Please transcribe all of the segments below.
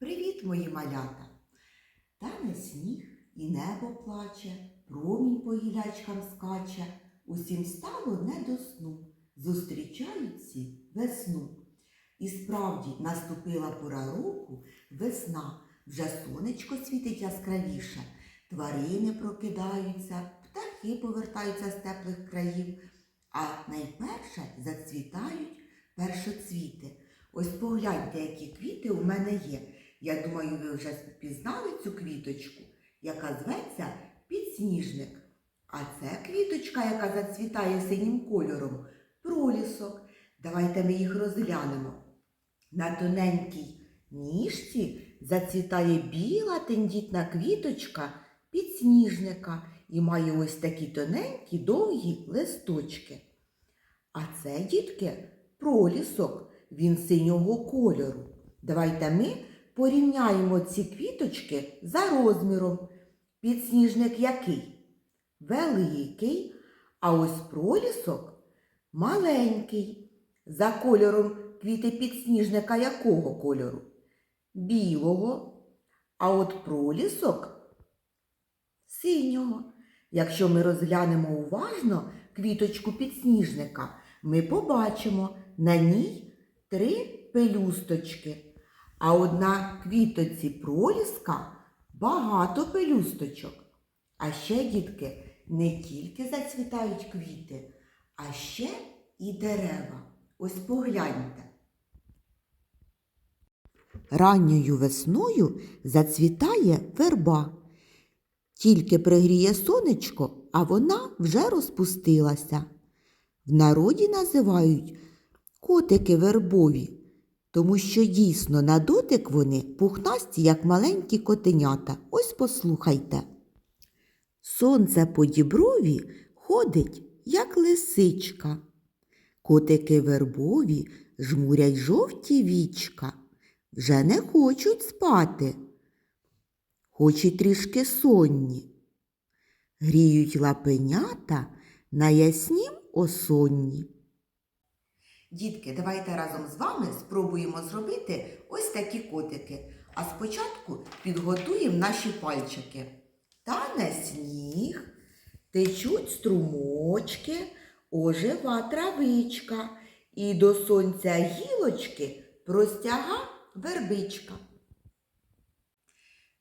Привіт, мої малята! Тане сніг і небо плаче, промінь по гілячкам скаче, усім стало не до сну, зустрічають всі весну. І справді наступила пора року, весна, вже сонечко світить яскравіше, тварини прокидаються, птахи повертаються з теплих країв, а найперше зацвітають першоцвіти. Ось погляньте, які квіти у мене є. Я думаю, ви вже впізнали цю квіточку, яка зветься підсніжник. А це квіточка, яка зацвітає синім кольором, пролісок. Давайте ми їх розглянемо. На тоненькій ніжці зацвітає біла тендітна квіточка підсніжника і має ось такі тоненькі довгі листочки. А це, дітки, пролісок, він синього кольору. Давайте ми порівняємо ці квіточки за розміром. Підсніжник який? Великий, а ось пролісок маленький. За кольором квіти підсніжника якого кольору? Білого. А от пролісок синього. Якщо ми розглянемо уважно квіточку підсніжника, ми побачимо на ній три пелюсточки. А от на квітоці проліска багато пелюсточок. А ще, дітки, не тільки зацвітають квіти, а ще і дерева. Ось погляньте. Ранньою весною зацвітає верба. Тільки пригріє сонечко, а вона вже розпустилася. В народі називають котики вербові, тому що дійсно на дотик вони пухнасті, як маленькі котенята. Ось послухайте. Сонце по діброві ходить, як лисичка. Котики вербові жмурять жовті вічка, вже не хочуть спати, хоч і трішки сонні. Гріють лапенята на яснім осонні. Дітки, давайте разом з вами спробуємо зробити ось такі котики. А спочатку підготуємо наші пальчики. Тане сніг, течуть струмочки, ожива травичка, і до сонця гілочки простяга вербичка.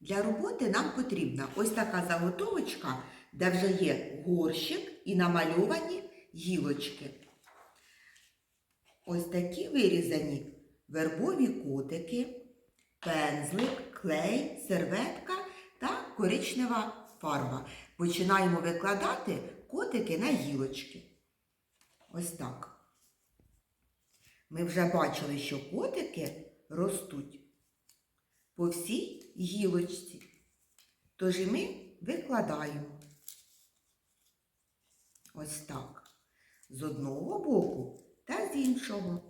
Для роботи нам потрібна ось така заготовочка, де вже є горщик і намальовані гілочки. Ось такі вирізані вербові котики, пензлик, клей, серветка та коричнева фарба. Починаємо викладати котики на гілочки. Ось так. Ми вже бачили, що котики ростуть по всій гілочці. Тож і ми викладаємо. Ось так. З одного боку та з іншого.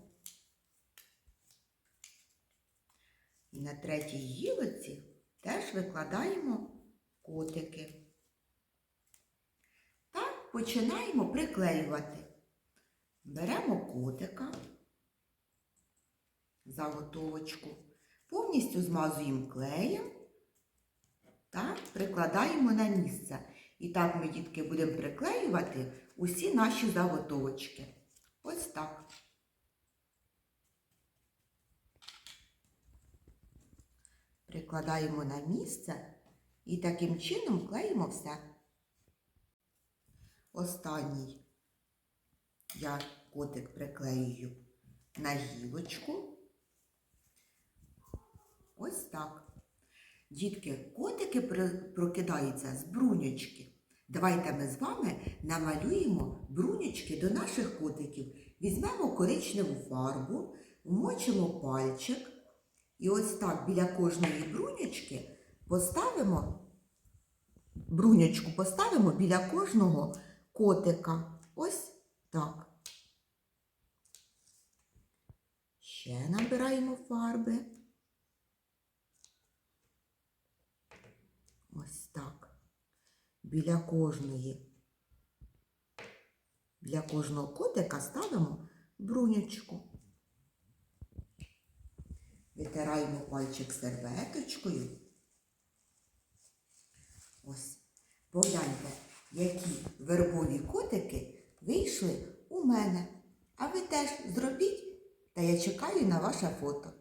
І на третій гілоці теж викладаємо котики. Та починаємо приклеювати. Беремо котика, заготовочку, повністю змазуємо клеєм та прикладаємо на місце. І так ми, дітки, будемо приклеювати усі наші заготовочки. Ось так. Прикладаємо на місце і таким чином клеїмо все. Останній я котик приклеюю на гілочку. Ось так. Дітки, котики прокидаються з бруньочки. Давайте ми з вами намалюємо бруньочки до наших котиків. Візьмемо коричневу фарбу, вмочимо пальчик і ось так біля кожної бруньочки поставимо бруньочку поставимо біля кожного котика. Ось так. Ще набираємо фарби. Ось так. Біля кожної, біля кожного котика ставимо бруньочку. Витираємо пальчик серветочкою. Ось. Погляньте, які вербові котики вийшли у мене. А ви теж зробіть, та я чекаю на ваше фото.